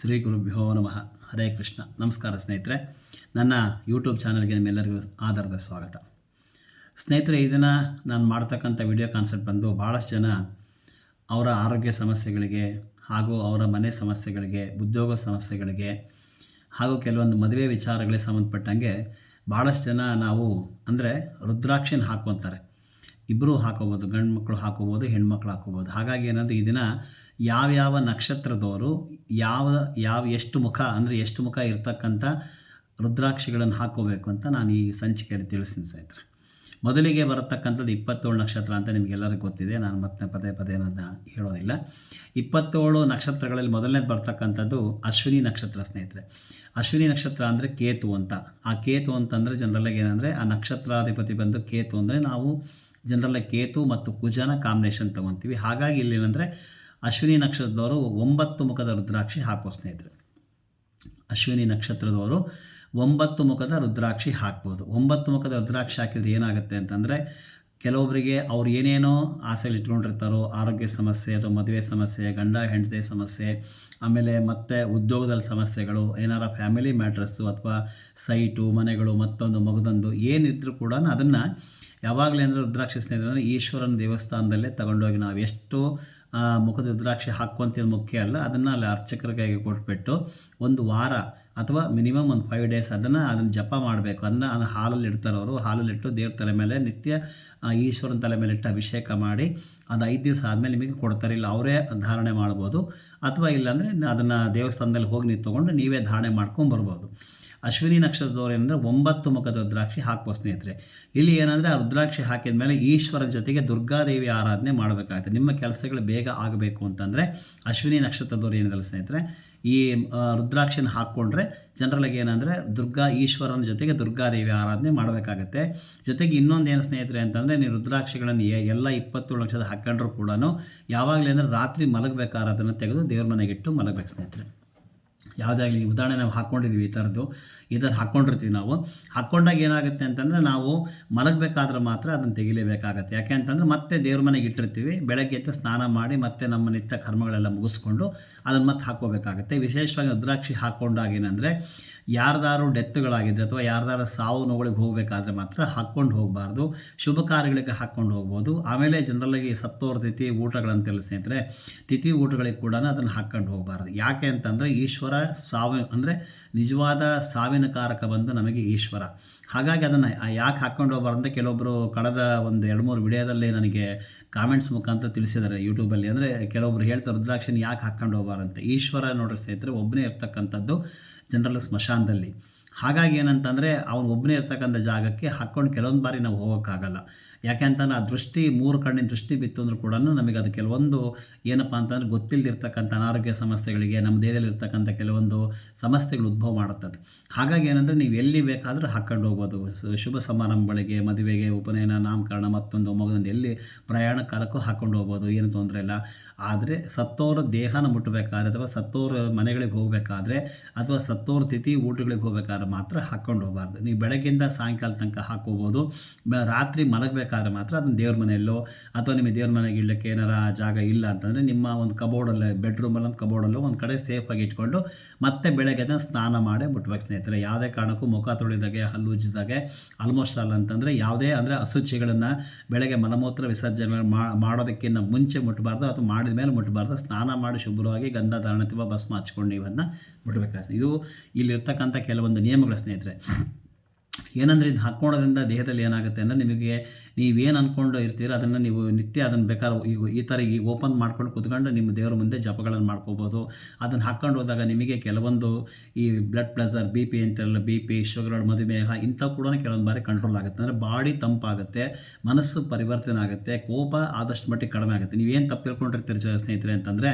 ಶ್ರೀ ಗುರುಭ್ಯೋ ನಮಃ. ಹರೇ ಕೃಷ್ಣ. ನಮಸ್ಕಾರ ಸ್ನೇಹಿತರೆ. ನನ್ನ ಯೂಟ್ಯೂಬ್ ಚಾನಲ್ಗೆ ನಿಮ್ಮೆಲ್ಲರಿಗೂ ಆಧಾರದ ಸ್ವಾಗತ. ಸ್ನೇಹಿತರೆ ಇದನ್ನು ನಾನು ಮಾಡ್ತಕ್ಕಂಥ ವಿಡಿಯೋ ಕಾನ್ಸೆಪ್ಟ್ ಬಂದು ಭಾಳಷ್ಟು ಜನ ಅವರ ಆರೋಗ್ಯ ಸಮಸ್ಯೆಗಳಿಗೆ ಹಾಗೂ ಅವರ ಮನೆ ಸಮಸ್ಯೆಗಳಿಗೆ, ಉದ್ಯೋಗ ಸಮಸ್ಯೆಗಳಿಗೆ ಹಾಗೂ ಕೆಲವೊಂದು ಮದುವೆ ವಿಚಾರಗಳಿಗೆ ಸಂಬಂಧಪಟ್ಟಂಗೆ ಭಾಳಷ್ಟು ಜನ ನಾವು ಅಂದರೆ ರುದ್ರಾಕ್ಷಿನ ಹಾಕ್ಕೊತಾರೆ ಇಬ್ಬರು ಹಾಕೋಬೋದು ಗಂಡು ಮಕ್ಕಳು ಹಾಕೋಬೋದು, ಹೆಣ್ಮಕ್ಳು ಹಾಕೋಬೋದು. ಹಾಗಾಗಿ ಏನಂದರೆ ಈ ದಿನ ಯಾವ್ಯಾವ ನಕ್ಷತ್ರದವರು, ಯಾವ ಯಾವ ಎಷ್ಟು ಮುಖ, ಅಂದರೆ ಎಷ್ಟು ಮುಖ ಇರ್ತಕ್ಕಂಥ ರುದ್ರಾಕ್ಷಿಗಳನ್ನು ಹಾಕೋಬೇಕು ಅಂತ ನಾನು ಈ ಸಂಚಿಕೆಯಲ್ಲಿ ತಿಳಿಸ್ತೀನಿ ಸ್ನೇಹಿತರೆ. ಮೊದಲಿಗೆ ಬರತಕ್ಕಂಥದ್ದು ಇಪ್ಪತ್ತೇಳು ನಕ್ಷತ್ರ ಅಂತ ನಿಮಗೆಲ್ಲರಿಗೂ ಗೊತ್ತಿದೆ. ನಾನು ಮತ್ತೆ ಪದೇ ಪದೇ ನನ್ನ ಹೇಳೋದಿಲ್ಲ. ಇಪ್ಪತ್ತೇಳು ನಕ್ಷತ್ರಗಳಲ್ಲಿ ಮೊದಲನೇದು ಬರ್ತಕ್ಕಂಥದ್ದು ಅಶ್ವಿನಿ ನಕ್ಷತ್ರ ಸ್ನೇಹಿತರೆ. ಅಶ್ವಿನಿ ನಕ್ಷತ್ರ ಅಂದರೆ ಕೇತು ಅಂತ. ಆ ಕೇತು ಅಂತಂದರೆ ಜನರಲ್ಲಾಗಿ ಏನಂದರೆ ಆ ನಕ್ಷತ್ರಾಧಿಪತಿ ಬಂದು ಕೇತು ಅಂದರೆ ನಾವು ಜನರಲ್ಲ ಕೇತು ಮತ್ತು ಕುಜನ ಕಾಂಬಿನೇಷನ್ ತೊಗೊತೀವಿ. ಹಾಗಾಗಿ ಇಲ್ಲಿ ಏನಂದರೆ ಅಶ್ವಿನಿ ನಕ್ಷತ್ರದವರು ಒಂಬತ್ತು ಮುಖದ ರುದ್ರಾಕ್ಷಿ ಹಾಕೋ ಸ್ನೇಹಿತರೆ. ಅಶ್ವಿನಿ ನಕ್ಷತ್ರದವರು ಒಂಬತ್ತು ಮುಖದ ರುದ್ರಾಕ್ಷಿ ಹಾಕ್ಬೋದು. ಒಂಬತ್ತು ಮುಖದ ರುದ್ರಾಕ್ಷಿ ಹಾಕಿದರೆ ಏನಾಗುತ್ತೆ ಅಂತಂದರೆ ಕೆಲವೊಬ್ಬರಿಗೆ ಅವ್ರು ಏನೇನೋ ಆಸೆಗಳು ಇಟ್ಕೊಂಡಿರ್ತಾರೋ, ಆರೋಗ್ಯ ಸಮಸ್ಯೆ ಅಥವಾ ಮದುವೆ ಸಮಸ್ಯೆ, ಗಂಡ ಹೆಂಡತಿ ಸಮಸ್ಯೆ, ಆಮೇಲೆ ಮತ್ತೆ ಉದ್ಯೋಗದಲ್ಲಿ ಸಮಸ್ಯೆಗಳು, ಏನಾರ ಫ್ಯಾಮಿಲಿ ಮ್ಯಾಟ್ರಸ್ಸು ಅಥವಾ ಸೈಟು, ಮನೆಗಳು, ಮತ್ತೊಂದು ಮಗದೊಂದು ಏನಿದ್ರೂ ಕೂಡ ಅದನ್ನು ಯಾವಾಗಲೇ ಅಂದರೆ ರುದ್ರಾಕ್ಷಿ ಸ್ನೇಹಿತರೆ ಈಶ್ವರನ ದೇವಸ್ಥಾನದಲ್ಲೇ ತಗೊಂಡೋಗಿ ನಾವು ಎಷ್ಟು ಮುಖದ ರುದ್ರಾಕ್ಷಿ ಹಾಕ್ಕೊಂತಿದ್ದು ಮುಖ್ಯ ಅಲ್ಲ, ಅದನ್ನು ಅಲ್ಲಿ ಅರ್ಚಕರ ಕೈಗೆ ಕೊಟ್ಬಿಟ್ಟು ಒಂದು ವಾರ ಅಥವಾ ಮಿನಿಮಮ್ ಒಂದು ಫೈವ್ ಡೇಸ್ ಅದನ್ನು ಅದನ್ನು ಜಪ ಮಾಡಬೇಕು. ಅದನ್ನು ಅದನ್ನು ಹಾಲಲ್ಲಿ ಇಡ್ತಾರೆ ಅವರು. ಹಾಲಲ್ಲಿಟ್ಟು ದೇವ್ರ ತಲೆ ಮೇಲೆ ನಿತ್ಯ ಈಶ್ವರನ ತಲೆ ಮೇಲೆ ಇಟ್ಟು ಅಭಿಷೇಕ ಮಾಡಿ ಅದು ಐದು ದಿವಸ ಆದಮೇಲೆ ನಿಮಗೆ ಕೊಡ್ತಾರೆ. ಇಲ್ಲ, ಅವರೇ ಧಾರಣೆ ಮಾಡ್ಬೋದು. ಅಥವಾ ಇಲ್ಲಾಂದರೆ ಅದನ್ನು ದೇವಸ್ಥಾನದಲ್ಲಿ ಹೋಗಿ ನೀವು ತೊಗೊಂಡು ನೀವೇ ಧಾರಣೆ ಮಾಡ್ಕೊಂಡು ಬರ್ಬೋದು. ಅಶ್ವಿನಿ ನಕ್ಷತ್ರದವ್ರು ಏನಂದರೆ ಒಂಬತ್ತು ಮುಖದ ರುದ್ರಾಕ್ಷಿ ಹಾಕುವ ಸ್ನೇಹಿತರೆ. ಇಲ್ಲಿ ಏನಂದರೆ ಆ ರುದ್ರಾಕ್ಷಿ ಹಾಕಿದ ಮೇಲೆ ಈಶ್ವರನ ಜೊತೆಗೆ ದುರ್ಗಾದೇವಿ ಆರಾಧನೆ ಮಾಡಬೇಕಾಗುತ್ತೆ. ನಿಮ್ಮ ಕೆಲಸಗಳು ಬೇಗ ಆಗಬೇಕು ಅಂತಂದರೆ ಅಶ್ವಿನಿ ನಕ್ಷತ್ರದವರು ಏನಿದಲ್ಲ ಸ್ನೇಹಿತರೆ, ಈ ರುದ್ರಾಕ್ಷಿನ ಹಾಕ್ಕೊಂಡ್ರೆ ಜನರಲಾಗಿ ಏನಂದರೆ ದುರ್ಗಾ ಈಶ್ವರನ ಜೊತೆಗೆ ದುರ್ಗಾದೇವಿ ಆರಾಧನೆ ಮಾಡಬೇಕಾಗತ್ತೆ. ಜೊತೆಗೆ ಇನ್ನೊಂದು ಏನು ಸ್ನೇಹಿತರೆ ಅಂತಂದರೆ ನೀವು ರುದ್ರಾಕ್ಷಿಗಳನ್ನು ಎಲ್ಲ ಇಪ್ಪತ್ತೇಳು ಲಕ್ಷದ ಹಾಕ್ಕೊಂಡ್ರು ಕೂಡ ಯಾವಾಗಲೇ ಅಂದರೆ ರಾತ್ರಿ ಮಲಗಬೇಕಾದ್ರೆ ಅದನ್ನು ತೆಗೆದು ದೇವ್ರ ಮನೆಗಿಟ್ಟು ಮಲಗಬೇಕು ಸ್ನೇಹಿತರೆ. ಯಾವುದಾಗಲಿ ಉದಾಹರಣೆ ನಾವು ಹಾಕ್ಕೊಂಡಿದ್ದೀವಿ ಈ ಥರದ್ದು. ಥರ ಹಾಕ್ಕೊಂಡಿರ್ತೀವಿ ನಾವು. ಹಾಕ್ಕೊಂಡಾಗ ಏನಾಗುತ್ತೆ ಅಂತಂದರೆ ನಾವು ಮಲಗಬೇಕಾದ್ರೆ ಮಾತ್ರ ಅದನ್ನು ತೆಗಿಲೇಬೇಕಾಗತ್ತೆ. ಯಾಕೆ ಅಂತಂದರೆ ಮತ್ತೆ ದೇವ್ರ ಮನೆಗೆ ಇಟ್ಟಿರ್ತೀವಿ. ಬೆಳಗ್ಗೆ ಎದ್ದು ಸ್ನಾನ ಮಾಡಿ ಮತ್ತೆ ನಮ್ಮ ನಿತ್ಯ ಕರ್ಮಗಳೆಲ್ಲ ಮುಗಿಸ್ಕೊಂಡು ಅದನ್ನು ಮತ್ತೆ ಹಾಕ್ಕೋಬೇಕಾಗತ್ತೆ. ವಿಶೇಷವಾಗಿ ರುದ್ರಾಕ್ಷಿ ಹಾಕ್ಕೊಂಡಾಗ ಏನಂದರೆ ಯಾರ್ದಾರು ಡೆತ್ಗಳಾಗಿದ್ದರೆ ಅಥವಾ ಯಾರ್ದಾರು ಸಾವು ನೋವುಗಳಿಗೆ ಹೋಗಬೇಕಾದ್ರೆ ಮಾತ್ರ ಹಾಕ್ಕೊಂಡು ಹೋಗಬಾರ್ದು. ಶುಭ ಕಾರ್ಯಗಳಿಗೆ ಹಾಕ್ಕೊಂಡು ಹೋಗ್ಬೋದು. ಆಮೇಲೆ ಜನರಲ್ಲಾಗಿ ಸತ್ತೋರ ತಿಥಿ ತೆಲಸ್ತೀನಿ ಅಂದರೆ ತಿಥಿ ಊಟಗಳಿಗೆ ಕೂಡ ಅದನ್ನು ಹಾಕ್ಕೊಂಡು ಹೋಗಬಾರ್ದು. ಯಾಕೆ ಅಂತಂದರೆ ಈಶ್ವರ ಸಾವು ಅಂದರೆ ನಿಜವಾದ ಸಾವಿನ ಕಾರಕ ಬಂದು ನಮಗೆ ಈಶ್ವರ. ಹಾಗಾಗಿ ಅದನ್ನು ಯಾಕೆ ಹಾಕ್ಕೊಂಡು ಹೋಗ್ಬಾರ್ದು ಅಂತ ಕೆಲವೊಬ್ಬರು ಕಳೆದ ಒಂದು ಎರಡು ಮೂರು ವಿಡಿಯೋದಲ್ಲಿ ನನಗೆ ಕಾಮೆಂಟ್ಸ್ ಮುಖಾಂತರ ತಿಳಿಸಿದ್ದಾರೆ ಯೂಟ್ಯೂಬಲ್ಲಿ ಅಂದರೆ ಕೆಲವೊಬ್ರು ಹೇಳ್ತಾರೆ, ರುದ್ರಾಕ್ಷಿನ ಯಾಕೆ ಹಾಕ್ಕೊಂಡು ಹೋಗ್ಬಾರಂತೆ ಈಶ್ವರ ನೋಡ್ರಿ ಸ್ನೇಹಿತರೆ ಒಬ್ಬನೇ ಇರ್ತಕ್ಕಂಥದ್ದು ಜನರಲ್ ಸ್ಮಶಾನದಲ್ಲಿ. ಹಾಗಾಗಿ ಏನಂತಂದರೆ, ಅವನು ಒಬ್ಬನೇ ಇರ್ತಕ್ಕಂಥ ಜಾಗಕ್ಕೆ ಹಾಕ್ಕೊಂಡು ಕೆಲವೊಂದು ಬಾರಿ ನಾವು ಹೋಗೋಕ್ಕಾಗಲ್ಲ. ಯಾಕೆ ಅಂತಂದ್ರೆ ಆ ದೃಷ್ಟಿ, ಮೂರು ಕಣ್ಣಿನ ದೃಷ್ಟಿ ಬಿತ್ತು ಅಂದ್ರೂ ಕೂಡ ನಮಗೆ ಅದು ಕೆಲವೊಂದು ಏನಪ್ಪ ಅಂತಂದ್ರೆ ಗೊತ್ತಿಲ್ಲದಿರ್ತಕ್ಕಂಥ ಅನಾರೋಗ್ಯ ಸಮಸ್ಯೆಗಳಿಗೆ, ನಮ್ಮ ದೇಹದಲ್ಲಿ ಇರ್ತಕ್ಕಂಥ ಕೆಲವೊಂದು ಸಮಸ್ಯೆಗಳು ಉದ್ಭವ ಮಾಡುತ್ತದೆ. ಹಾಗಾಗಿ ಏನಂದರೆ ನೀವು ಎಲ್ಲಿ ಬೇಕಾದರೂ ಹಾಕ್ಕೊಂಡು ಹೋಗ್ಬೋದು. ಶುಭ ಸಮಾರಂಭಗಳಿಗೆ, ಮದುವೆಗೆ, ಉಪನಯನ, ನಾಮಕರಣ, ಮತ್ತೊಂದು ಮಗದೊಂದು ಎಲ್ಲಿ ಪ್ರಯಾಣ ಕಾಲಕ್ಕೂ ಹಾಕ್ಕೊಂಡು ಹೋಗ್ಬೋದು, ಏನು ತೊಂದರೆ ಇಲ್ಲ. ಆದರೆ ಸತ್ತೋರ ದೇಹನ ಮುಟ್ಟಬೇಕಾದ್ರೆ ಅಥವಾ ಸತ್ತೋರ ಮನೆಗಳಿಗೆ ಹೋಗಬೇಕಾದ್ರೆ ಅಥವಾ ಸತ್ತೋರ ತಿಥಿ ಊಟಗಳಿಗೆ ಹೋಗಬೇಕಾದ್ರೆ ಮಾತ್ರ ಹಾಕ್ಕೊಂಡು ಹೋಗಬಾರ್ದು. ನೀವು ಬೆಳಗ್ಗೆಯಿಂದ ಸಾಯಂಕಾಲ ತನಕ ಹಾಕ್ಕೋಬೋದು. ಬ- ರಾತ್ರಿ ಮಲಗಬೇಕಾದ್ರೆ ಮಾತ್ರ ಅದನ್ನು ದೇವ್ರ ಮನೆಯಲ್ಲೋ ಅಥವಾ ನಿಮಗೆ ದೇವ್ರ ಮನೆಗೆ ಇಡಲಿಕ್ಕೆ ಏನಾರ ಜಾಗ ಇಲ್ಲ ಅಂತಂದರೆ ನಿಮ್ಮ ಒಂದು ಕಬೋರ್ಡಲ್ಲೇ ಬೆಡ್ರೂಮಲ್ಲಿ ಒಂದು ಕಬೋರ್ಡಲ್ಲೋ ಒಂದು ಕಡೆ ಸೇಫಾಗಿ ಇಟ್ಕೊಂಡು ಮತ್ತೆ ಬೆಳಗ್ಗೆ ಅದನ್ನು ಸ್ನಾನ ಮಾಡಿ ಮುಟ್ಬೇಕು ಸ್ನೇಹಿತರೆ. ಯಾವುದೇ ಕಾರಣಕ್ಕೂ ಮುಖ ತೊಳೆದಾಗೆ, ಹಲ್ಲು ಉಜ್ಜಿದಾಗೆ ಆಲ್ಮೋಸ್ಟ್ ಅಲ್ಲ ಅಂತಂದರೆ ಯಾವುದೇ ಅಂದರೆ ಅಶುಚಿಗಳನ್ನು ಬೆಳಗ್ಗೆ ಮಲಮೂತ್ರ ವಿಸರ್ಜನೆ ಮಾಡೋದಕ್ಕಿಂತ ಮುಂಚೆ ಮುಟ್ಟಬಾರ್ದು ಅಥವಾ ಮಾಡಿದ ಮೇಲೆ ಮುಟ್ಟಬಾರ್ದು ಸ್ನಾನ ಮಾಡಿ ಶುಭ್ರವಾಗಿ ಗಂಧ ಧಾರಣ ತುಂಬ ಭಸ್ಮ ಹಚ್ಕೊಂಡು ಇವನ್ನು ಮುಟ್ಬೇಕಾಗ್ತದೆ ಇದು ಇಲ್ಲಿರ್ತಕ್ಕಂಥ ಕೆಲವೊಂದು ನಿಯಮಗಳ ಸ್ನೇಹಿತರೆ. ಏನಂದ್ರೆ ಇದು ಹಾಕ್ಕೊಳ್ಳೋದ್ರಿಂದ ದೇಹದಲ್ಲಿ ಏನಾಗುತ್ತೆ ಅಂದರೆ ನಿಮಗೆ ನೀವೇನು ಅಂದ್ಕೊಂಡು ಇರ್ತೀರೋ, ಅದನ್ನು ನೀವು ನಿತ್ಯ ಅದನ್ನು ಬೇಕಾದ್ರೆ ಈ ಥರ ಈ ಓಪನ್ ಮಾಡ್ಕೊಂಡು ಕುತ್ಕೊಂಡು ನಿಮ್ಮ ದೇವರ ಮುಂದೆ ಜಪಗಳನ್ನು ಮಾಡ್ಕೋಬೋದು. ಅದನ್ನು ಹಾಕ್ಕೊಂಡು ಹೋದಾಗ ನಿಮಗೆ ಕೆಲವೊಂದು ಈ ಬ್ಲಡ್ ಪ್ರೆಷರ್ ಬಿ ಪಿ ಅಂತಾರಲ್ಲ ಬಿ ಪಿ ಶುಗರ್ ಮಧುಮೇಹ ಇಂಥವು ಕೂಡ ಕೆಲವೊಂದು ಬಾರಿ ಕಂಟ್ರೋಲ್ ಆಗುತ್ತೆ. ಅಂದರೆ ಬಾಡಿ ತಂಪಾಗುತ್ತೆ, ಮನಸ್ಸು ಪರಿವರ್ತನೆ ಆಗುತ್ತೆ, ಕೋಪ ಆದಷ್ಟು ಮಟ್ಟಿಗೆ ಕಡಿಮೆ ಆಗುತ್ತೆ. ನೀವೇನು ತಪ್ಪು ತಿಳ್ಕೊಂಡಿರ್ತೀರಿ ಸ್ನೇಹಿತರೆ ಅಂತಂದರೆ,